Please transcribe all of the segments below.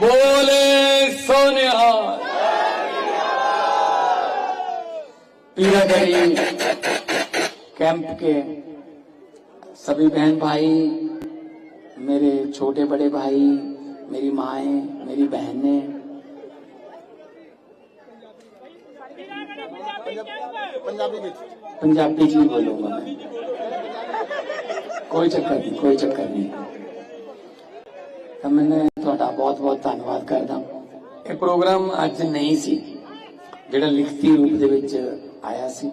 بولے سونے پیرہ گری کیمپ کے سبھی بہن بھائی میرے چھوٹے بڑے بھائی میری مائیں میری بہنیں۔ پنجابی جی بولوں گا میں کوئی چکر نہیں کوئی چکر نہیں۔ میں نے ਬਹੁਤ ਬਹੁਤ ਧੰਨਵਾਦ ਕਰਦਾ। ਇਹ ਪ੍ਰੋਗਰਾਮ ਅੱਜ ਨਹੀਂ ਸੀ ਜਿਹੜਾ ਲਿਖਤੀ ਰੂਪ ਦੇ ਵਿੱਚ ਆਇਆ ਸੀ।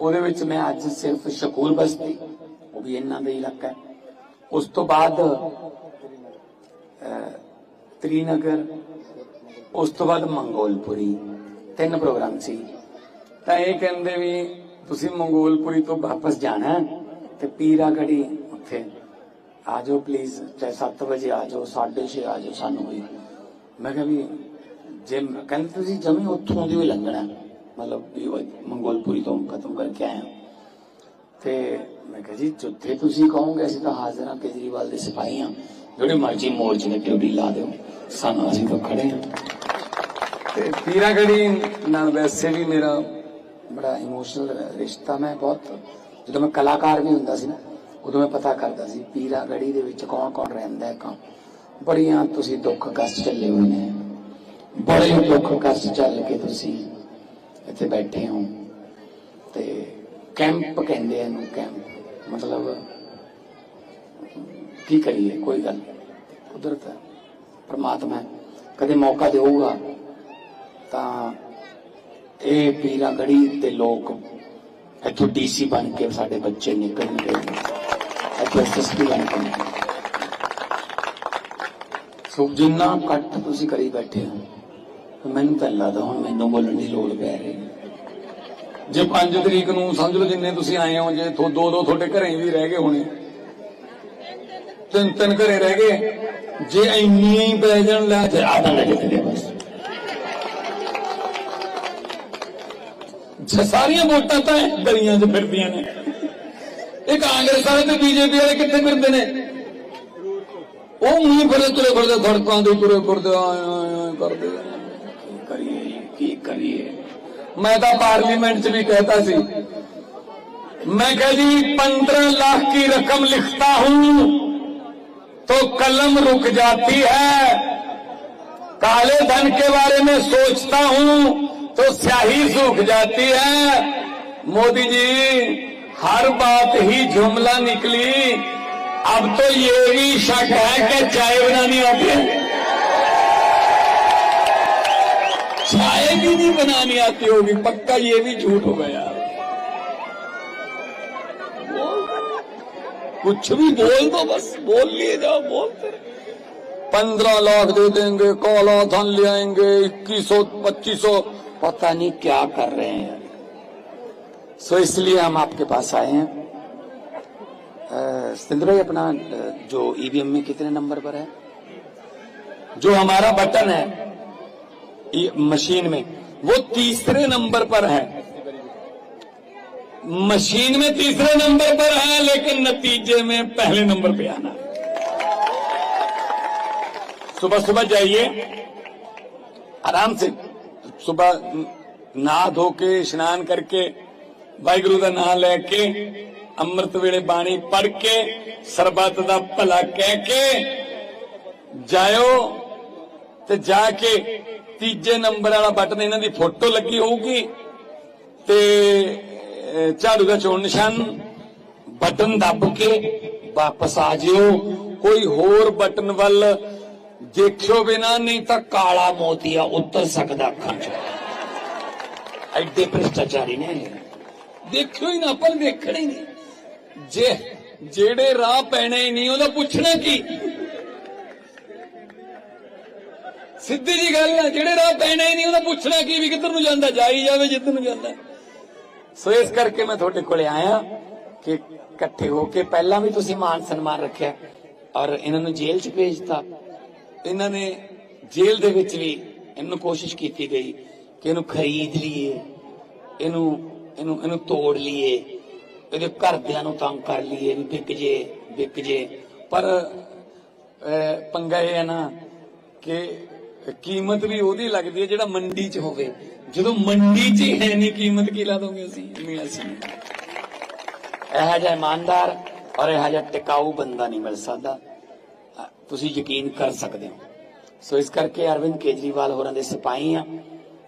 ਉਹਦੇ ਵਿੱਚ ਮੈਂ ਅੱਜ ਸਿਰਫ ਸ਼ਕੂਰ ਬਸਤੀ ਉਹ ਵੀ ਇਹਨਾਂ ਦਾ ਇਲਾਕਾ ਹੈ। ਉਸ ਤੋਂ ਬਾਅਦ ਅਹ, ਤ੍ਰੀਨਗਰ ਉਸ ਤੋਂ ਬਾਅਦ ਮੰਗੋਲਪੁਰੀ ਤਿੰਨ ਪ੍ਰੋਗਰਾਮ ਸੀ। ਤਾਂ ਇਹ ਕਹਿੰਦੇ ਵੀ ਤੁਸੀਂ ਮੰਗੋਲਪੁਰੀ ਤੋਂ ਵਾਪਸ ਜਾਣਾ ਤੇ ਪੀਰਾ ਪੀਰਾਗੜੀ ਉੱਥੇ ਆ ਜਾਓ ਪਲੀਜ਼ ਚਾਹੇ 7 ਵਜੇ ਆ ਜਾਓ 6:30 ਆ ਜਾਓ ਸਾਨੂੰ ਵੀ। ਮੈਂ ਕਿਹਾ ਵੀ, ਜੇ ਕਹਿੰਦੇ ਤੁਸੀਂ ਜਮੀ ਉੱਥੋਂ ਦੀ ਵੀ ਲੰਘਣਾ ਮਤਲਬ ਵੀ ਮੰਗੋਲਪੁਰੀ ਤੋਂ ਖਤਮ ਕਰਕੇ ਆਏ ਤੇ ਮੈਂ ਕਿਹਾ ਜੀ, ਜਿੱਥੇ ਤੁਸੀਂ ਕਹੋਗੇ, ਅਸੀਂ ਤਾਂ ਹਾਜ਼ਰ ਹਾਂ, ਕੇਜਰੀਵਾਲ ਦੇ ਸਿਪਾਹੀ ਹਾਂ। ਜਿਹੜੇ ਮਰਜ਼ੀ ਮੋਰਚੇ ਤੇ ਡਿਊਟੀ ਲਾ ਦਿਓ। ਸਾਨੂੰ ਅਸੀਂ ਤਾਂ ਖੜੇ ਹਾਂ। ਤੇ ਪੀਰਾ ਪੀਰਾਗੜੀ ਨਾਲ ਵੈਸੇ ਵੀ ਮੇਰਾ ਬੜਾ ਇਮੋਸ਼ਨਲ ਰਿਸ਼ਤਾ, ਮੈਂ ਬਹੁਤ, ਜਦੋਂ ਮੈਂ ਕਲਾਕਾਰ ਵੀ ਹੁੰਦਾ ਸੀ ਨਾ ਉਦੋਂ ਮੈਂ ਪਤਾ ਕਰਦਾ ਸੀ ਪੀਰਾਗੜੀ ਦੇ ਵਿੱਚ ਕੌਣ ਕੌਣ ਰਹਿੰਦਾ ਹੈ ਕੌਣ। ਬੜੀਆਂ ਤੁਸੀਂ ਦੁੱਖ ਕਸ਼ਟ ਚੱਲੇ ਹੋਏ ਨੇ ਬੜੇ ਦੁੱਖ ਕਸ਼ਟ ਚੱਲ ਕੇ ਤੁਸੀਂ ਇੱਥੇ ਬੈਠੇ ਹੋ। ਤੇ ਕੈਂਪ ਕਹਿੰਦੇ ਆ ਇਹਨੂੰ, ਕੈਂਪ। ਮਤਲਬ, ਕੀ ਕਰੀਏ, ਕੋਈ ਗੱਲ ਨਹੀਂ। ਕੁਦਰਤ ਹੈ ਪ੍ਰਮਾਤਮਾ ਕਦੇ ਮੌਕਾ ਦੇਊਗਾ, ਤਾਂ ਇਹ ਪੀਰਾਂ ਗੜੀ ਦੇ ਲੋਕ ਇੱਥੋਂ ਡੀਸੀ ਬਣ ਕੇ ਸਾਡੇ ਬੱਚੇ ਨਿਕਲਣਗੇ। ਇੱਥੋਂ ਐਸਐਸਪੀ ਬਣ ਕੇ ਸੋ ਜਿੰਨਾ ਕੱਟ ਤੁਸੀਂ ਕਰੀ ਬੈਠੇ ਹੋ ਮੈਨੂੰ ਤਾਂ ਲੱਗਦਾ ਹੁਣ ਮੈਨੂੰ ਬੋਲਣ ਦੀ ਲੋੜ ਪੈ ਰਹੀ ਜੇ 5 ਤਰੀਕ ਨੂੰ ਸਮਝ ਲਓ ਜਿੰਨੇ ਤੁਸੀਂ ਆਏ ਹੋ ਜੇ ਦੋ ਦੋ ਤੁਹਾਡੇ ਘਰੇ ਵੀ ਰਹਿ ਗਏ ਹੋਣੇ। ਤਿੰਨ ਤਿੰਨ ਘਰੇ ਰਹਿ ਗਏ ਜੇ ਇੰਨੀਆਂ ਹੀ ਪੈ ਜਾਣ ਲੈ ਤੇ ਆਦਾ ਲੈ ਜਿੱਤੇ ਬਸ। ਜੇ ਸਾਰੀਆਂ ਵੋਟਾਂ ਤਾਂ ਗਲੀਆਂ 'ਚ ਫਿਰਦੀਆਂ ਨੇ। ਇਹ ਕਾਂਗਰਸ ਵਾਲੇ ਤੇ ਬੀਜੇਪੀ ਵਾਲੇ ਕਿੱਥੇ ਫਿਰਦੇ ਨੇ? ਉਹ ਮੂੰਹ ਫਿਰੇ ਤੁਰੇ ਫਿਰਦੇ، ਸੜਕਾਂ ਦੇ ਤੁਰੇ ਫਿਰਦੇ ਕਰਦੇ। ਕਰੀਏ ਕੀ ਕਰੀਏ? ਮੈਂ ਤਾਂ ਪਾਰਲੀਮੈਂਟ 'ਚ ਵੀ ਕਹਿਤਾ ਸੀ। میں کہ جی پندرہ لاکھ کی رقم لکھتا ہوں تو قلم رک جاتی ہے کالے دھن کے بارے میں سوچتا ہوں تو سیاہی سوکھ جاتی ہے مودی جی ہر بات ہی جملہ نکلی۔ اب تو یہ بھی شک ہے کہ چائے بنانی آتی ہے۔ چائے بھی نہیں بنانی آتی ہوگی، پکا یہ بھی جھوٹ ہو گیا۔ کچھ بھی بول دو بس، بول لیے جاؤ بولتے پندرہ لاکھ دے دیں گے، کالا دھن لے آئیں گے اکیس سو پچیس سو پتہ نہیں کیا کر رہے ہیں۔ سو اس لیے ہم آپ کے پاس آئے ہیں۔ سندھ بھائی، اپنا جو ای وی ایم میں کتنے نمبر پر ہے؟ جو ہمارا بٹن ہے مشین میں، وہ تیسرے نمبر پر ہے۔ مشین میں تیسرے نمبر پر ہے، لیکن نتیجے میں پہلے نمبر پہ آنا۔ صبح صبح جائیے۔ آرام سے، صبح نہا دھو کے اسنان کر کے ਵਾਹਿਗੁਰੂ ਦਾ ਨਾਮ ਲੈ ਕੇ ਅੰਮ੍ਰਿਤ ਵੇਲੇ ਬਾਣੀ ਪੜ ਕੇ ਸਰਬੱਤ ਦਾ ਭਲਾ ਕਹਿ ਕੇ ਜਾਇਓ ਤੇ ਜਾ ਕੇ ਤੀਜੇ ਨੰਬਰ ਵਾਲਾ ਬਟਨ ਇਹਨਾਂ ਦੀ ਫੋਟੋ ਲੱਗੀ ਹੋਊਗੀ ਤੇ ਝਾੜੂ ਦਾ ਚੋਣ ਨਿਸ਼ਾਨ ਬਟਨ ਦੱਬ ਕੇ ਵਾਪਸ ਆ ਜਿਓ। ਕੋਈ ਹੋਰ ਬਟਨ ਵੱਲ ਦੇਖਿਓ ਬਿਨਾ, ਨਹੀਂ ਤਾਂ ਕਾਲਾ ਮੋਤੀਆ ਉੱਤਰ ਸਕਦਾ ਅੱਖਾਂ 'ਚ। ਐਡੇ ਭ੍ਰਿਸ਼ਟਾਚਾਰੀ ਨੇ ਦੇਖਿਓ ਹੀ ਨਾ ਪਰ ਨੂੰ ਵੇਖਣਾ ਹੀ ਨਹੀਂ। ਜੇ ਜਿਹੜੇ ਰਾਹ ਪੈਣੇ ਹੀ ਨਹੀਂ, ਉਹਦਾ ਪੁੱਛਣਾ ਕੀ? ਸਿੱਧੀ ਜੀ ਗੱਲ ਹੈ ਜਿਹੜੇ ਰਾਹ ਪੈਣੇ ਹੀ ਨਹੀਂ, ਉਹਦਾ ਪੁੱਛਣਾ ਕੀ ਵੀ ਕਿੱਧਰ ਨੂੰ ਜਾਂਦਾ, ਜਾਈ ਜਾਵੇ ਜਿੱਧਰ ਨੂੰ ਜਾਂਦਾ। ਸੋ ਇਸ ਕਰਕੇ ਮੈਂ ਤੁਹਾਡੇ ਕੋਲੇ ਆਇਆ ਕਿ ਇਕੱਠੇ ਹੋ ਕੇ ਪਹਿਲਾਂ ਵੀ ਤੁਸੀਂ ਮਾਨ ਸਨਮਾਨ ਰੱਖਿਆ ਔਰ ਇਹਨਾਂ ਨੂੰ ਜੇਲ੍ਹ 'ਚ ਭੇਜਤਾ ਇਹਨਾਂ ਨੇ ਜੇਲ੍ਹ ਦੇ ਵਿੱਚ ਵੀ ਇਹਨੂੰ ਕੋਸ਼ਿਸ਼ ਕੀਤੀ ਗਈ ਕਿ ਇਹਨੂੰ ਖਰੀਦ ਲਈਏ, ਇਹਨੂੰ ਇਹਨੂੰ ਇਹਨੂੰ ਤੋੜ ਲਈਏ। ਇਹਦੇ ਘਰਦਿਆਂ ਨੂੰ ਤੰਗ ਕਰ ਲਈਏ ਵੀ ਵਿਕ ਜੇ ਵਿਕ ਜੇ। ਪਰ ਪੰਗਾ ਇਹ ਹੈ ਨਾ ਕਿ ਕੀਮਤ ਵੀ ਉਹਦੀ ਲੱਗਦੀ ਹੈ ਜਿਹੜਾ ਮੰਡੀ 'ਚ ਹੋਵੇ। ਜਦੋਂ ਮੰਡੀ 'ਚ ਹੀ ਹੈ ਨਹੀਂ ਕੀਮਤ, ਕੀ ਲਾ ਦੋਗੇ ਅਸੀਂ? ਮੀਆਂ ਸੀ ਇਹ ਜਿਹਾ ਇਮਾਨਦਾਰ ਔਰ ਇਹ ਜਿਹਾ ਟਿਕਾਊ ਬੰਦਾ ਨਹੀਂ ਮਿਲ ਸਕਦਾ। ਤੁਸੀਂ ਯਕੀਨ ਕਰ ਸਕਦੇ ਹੋ। ਸੋ ਇਸ ਕਰਕੇ ਅਰਵਿੰਦ ਕੇਜਰੀਵਾਲ ਹੋਰਾਂ ਦੇ ਸਿਪਾਹੀ ਆ।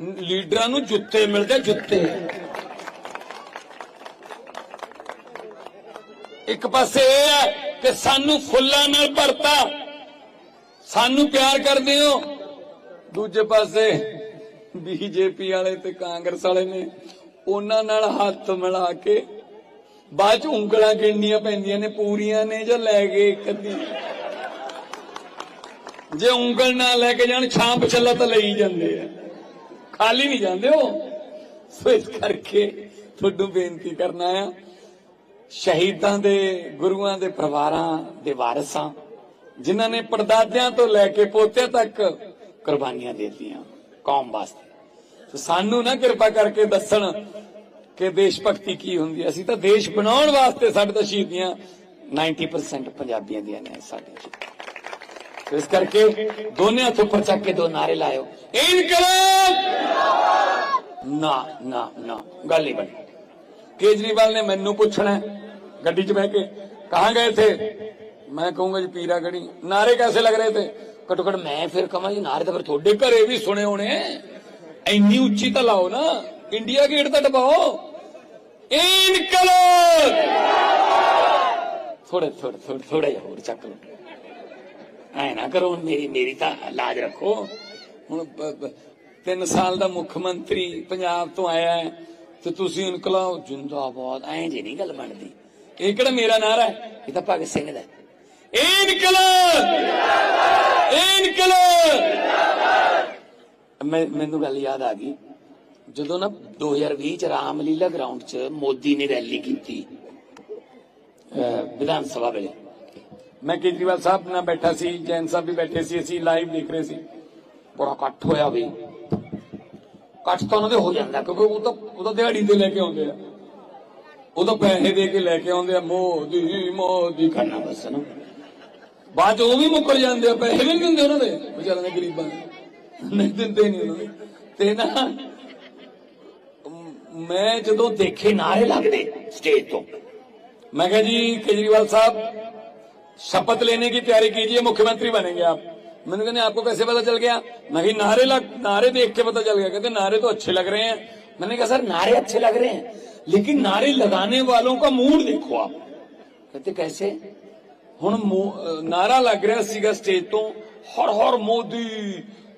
ਲੀਡਰਾਂ ਨੂੰ ਜੁੱਤੇ ਮਿਲਦੇ ਜੁੱਤੇ। ਇੱਕ ਪਾਸੇ ਇਹ ਹੈ ਕਿ ਸਾਨੂੰ ਫੁੱਲਾਂ ਨਾਲ ਭਰਤਾ। ਸਾਨੂੰ ਪਿਆਰ ਕਰਦੇ ਹੋ। ਦੂਜੇ ਪਾਸੇ ਬੀਜੇਪੀ ਵਾਲੇ ਤੇ ਕਾਂਗਰਸ ਵਾਲੇ ਨੇ ਉਹਨਾਂ ਨਾਲ ਹੱਥ ਮਿਲਾ ਕੇ ਬਾਅਦ ਚ ਉਂਗਲਾਂ ਗਿਣਨੀਆਂ ਪੈਂਦੀਆਂ ਨੇ, ਪੂਰੀਆਂ ਨੇ ਜਾਂ ਲੈ ਗਏ ਇੱਕ ਅੱਧੀ। ਜੇ ਉਂਗਲ ਨਾਲ ਲੈ ਕੇ ਜਾਣ, ਛਾਂਪ ਛੱਲਾ ਤਾਂ ਲਈ ਜਾਂਦੇ ਆ। ਖਾਲੀ ਨਹੀਂ ਜਾਂਦੇ ਉਹ। ਸੋ ਇਸ ਕਰਕੇ ਤੁਹਾਨੂੰ ਬੇਨਤੀ ਕਰਨਾ ਆ, ਸ਼ਹੀਦਾਂ ਦੇ, ਗੁਰੂਆਂ ਦੇ ਪਰਿਵਾਰਾਂ ਦੇ ਵਾਰਸਾਂ, ਜਿਨ੍ਹਾਂ ਨੇ ਪੜਦਾਦਿਆਂ ਤੋਂ ਲੈ ਕੇ ਪੋਤਿਆਂ ਤੱਕ ਕੁਰਬਾਨੀਆਂ ਦੇ ਦਿੱਤੀਆਂ ਕੌਮ ਵਾਸਤੇ। ਤੇ ਸਾਨੂੰ ਨਾ ਕਿਰਪਾ ਕਰਕੇ ਦੱਸਣ ਕਿ ਦੇਸ਼ ਭਗਤੀ ਕੀ ਹੁੰਦੀ ਹੈ। ਅਸੀਂ ਤਾਂ ਦੇਸ਼ ਬਣਾਉਣ ਵਾਸਤੇ ਸਾਡੇ ਤਾਂ ਸ਼ਹੀਦੀਆਂ 90% ਪੰਜਾਬੀਆਂ ਦੀਆਂ ਨੇ ਸਾਡੇ ਇਸ ਕਰਕੇ ਦੋਨੇ ਹੱਥ ਉੱਪਰ ਚੱਕ ਕੇ ਦੋ ਨਾਰੇ ਲਾਇਓ। ਇਨਕਲਾਬ! ਨਾ ਨਾ ਨਾ, ਗੱਲ ਨਹੀਂ ਬਣੀ। ਕੇਜਰੀਵਾਲ ਨੇ ਮੈਨੂੰ ਪੁੱਛਣਾ ਗੱਡੀ 'ਚ ਬਹਿ ਕੇ, ਕਹਾਂ ਗਏ ਥੇ ਮੈਂ ਕਹੂੰਗਾ ਜੀ ਪੀਰਾ ਗੜੀ ਨਾਰੇ ਕੈਸੇ ਲੱਗ ਰਹੇ ਥੇ ਘਟੋ ਘਟ ਮੈਂ ਫਿਰ ਕਹਾਂ ਜੀ ਨਾਰੇ ਤਾਂ ਫਿਰ ਤੁਹਾਡੇ ਘਰੇ ਵੀ ਸੁਣੇ ਹੋਣੇ ਇੰਨੀ ਉੱਚੀ ਤਾਂ ਲਾਓ ਨਾ, ਇੰਡੀਆ ਗੇਟ ਤਾਂ ਦਬਾਓ। ਇਨਕਲਾਬ! ਥੋੜੇ ਥੋੜੇ ਥੋੜੇ ਥੋੜੇ ਹੋਰ ਚੱਕ ਲਓ। ਐ ਨਾ ਕਰੋ, ਮੇਰੀ ਮੇਰੀ ਤਾਂ ਲਾਜ ਰੱਖੋ। ਹੁਣ ਬ- ਸਾਲ ਦਾ ਮੁੱਖ ਮੰਤਰੀ ਪੰਜਾਬ ਤੋਂ ਆਇਆ ਹੈ, ਤੇ ਤੁਸੀਂ ਇਨਕਲਾਬ ਜਿੰਦਾਬਾਦ, ਐਂ ਜੇ ਨਹੀਂ ਗੱਲ ਬਣਦੀ। ਇਹ ਕਿਹੜਾ ਮੇਰਾ ਨਾਰਾ ਹੈ? ਇਹ ਤਾਂ ਭਗਤ ਸਿੰਘ ਦਾ ਇਨਕਲਾਬ! ਇਨਕਲਾਬ! ਮੈਨੂੰ ਗੱਲ ਯਾਦ ਆ ਗਈ। ਜਦੋਂ ਨਾ 2020 ਚ ਰਾਮਲੀਲਾ ਗਰਾਊਂਡ 'ਚ ਮੋਦੀ ਨੇ ਰੈਲੀ ਕੀਤੀ ਵਿਧਾਨ ਸਭਾ ਵੇਲੇ ਮੈਂ ਕੇਜਰੀਵਾਲ ਸਾਹਿਬ ਨਾਲ ਬੈਠਾ ਸੀ, ਜੈਨ ਸਾਹਿਬ ਵੀ ਬੈਠੇ ਸੀ, ਅਸੀਂ ਲਾਈਵ ਦੇਖ ਰਹੇ ਸੀ। ਬੜਾ ਇਕੱਠ ਹੋਇਆ ਵੀ। ਇਕੱਠ ਤਾਂ ਉਹਨਾਂ ਹੋ ਜਾਂਦਾ, ਕਿਉਂਕਿ ਉਹ ਤਾਂ ਉਹ ਤਾਂ ਦਿਹਾੜੀ ਤੇ ਲੈ ਕੇ ਆਉਂਦੇ ਆ। ਉਹ ਤਾਂ ਪੈਸੇ ਦੇ ਕੇ ਲੈ ਕੇ ਆਉਂਦੇ ਆ, ਮੋਦੀ ਮੋਦੀ ਕਰਨਾ ਬਸ ਨਾ। ਬਾਅਦ ਉਹ ਵੀ ਮੁੱਕਰ ਜਾਂਦੇ ਆ, ਪੈਸੇ ਵੀ ਨਹੀਂ ਦਿੰਦੇ ਉਹਨਾਂ ਦੇ, ਵਿਚਾਰਿਆਂ ਦੇ ਗਰੀਬਾਂ ਨਹੀਂ ਦਿੰਦੇ ਨਹੀਂ ਉਹਨਾਂ ਤੇ ਨਾ, ਮੈਂ ਜਦੋਂ ਦੇਖੇ ਨਾਰੇ ਲੱਗਦੇ ਸਟੇਜ ਤੋਂ, ਮੈਂ ਕਿਹਾ ਜੀ, ਕੇਜਰੀਵਾਲ ਸਾਹਿਬ शपथ लेने की तैयारी कीजिए मुख्यमंत्री बनेंगे आप मैंने कहा नहीं आपको कैसे पता चल गया मैं कहा, नारे लग नारे देख के पता चल गया कहते नारे तो अच्छे लग रहे हैं मैंने कहा सर नारे अच्छे लग रहे हैं लेकिन नारे लगाने वालों का मूड देखो आप कहते कैसे ਹੁਣ ਮੋ- ਅਹ ਨਾਰਾ ਲੱਗ ਰਿਹਾ ਸੀਗਾ ਸਟੇਜ ਤੋਂ ਹਰ ਹਰ ਮੋਦੀ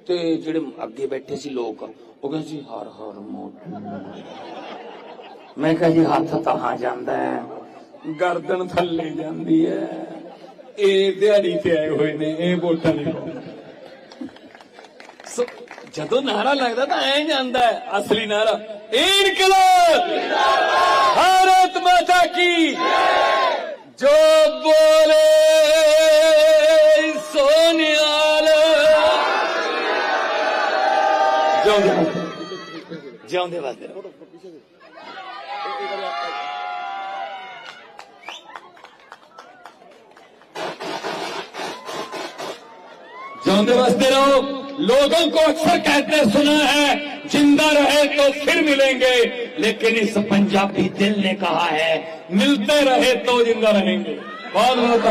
ਤੇ ਜਿਹੜੇ ਅੱਗੇ ਬੈਠੇ ਸੀ ਲੋਕ ਉਹ ਕਹਿੰਦੇ ਸੀ ਹਰ ਹਰ ਮੋਦੀ ਮੈਂ ਕਿਹਾ ਜੀ ਹੱਥ ਤਾਂ ਜਾਂਦਾ ਹੈ ਗਰਦਨ ਥੱਲੇ ਜਾਂਦੀ ਹੈ ਇਹ ਦਿਹਾੜੀ ਤੇ ਆਏ ਹੋਏ ਨੇ ਇਹ ਵੋਟਾਂ ਨਹੀਂ ਪਾਉਂਦੇ ਸੋ ਜਦੋਂ ਨਾਰਾ ਲੱਗਦਾ ਤਾਂ ਐ ਜਾਂਦਾ ਹੈ ਅਸਲੀ ਨਾਰਾ। ਇਨਕਲਾਬ! ਭਾਰਤ ਮਾਤਾ ਕੀ ਜੋ! ਬੋਲੇ ਸੋਨਿਆਲ। ਜਿਉਂਦੇ ਜਿਉਂਦੇ ਵਸਦੇ جاندے واسطے رہو لوگوں کو اکثر کہتے سنا ہے، زندہ رہے تو پھر ملیں گے۔ لیکن اس پنجابی دل نے کہا ہے، ملتے رہے تو زندہ رہیں گے۔ بہت بہت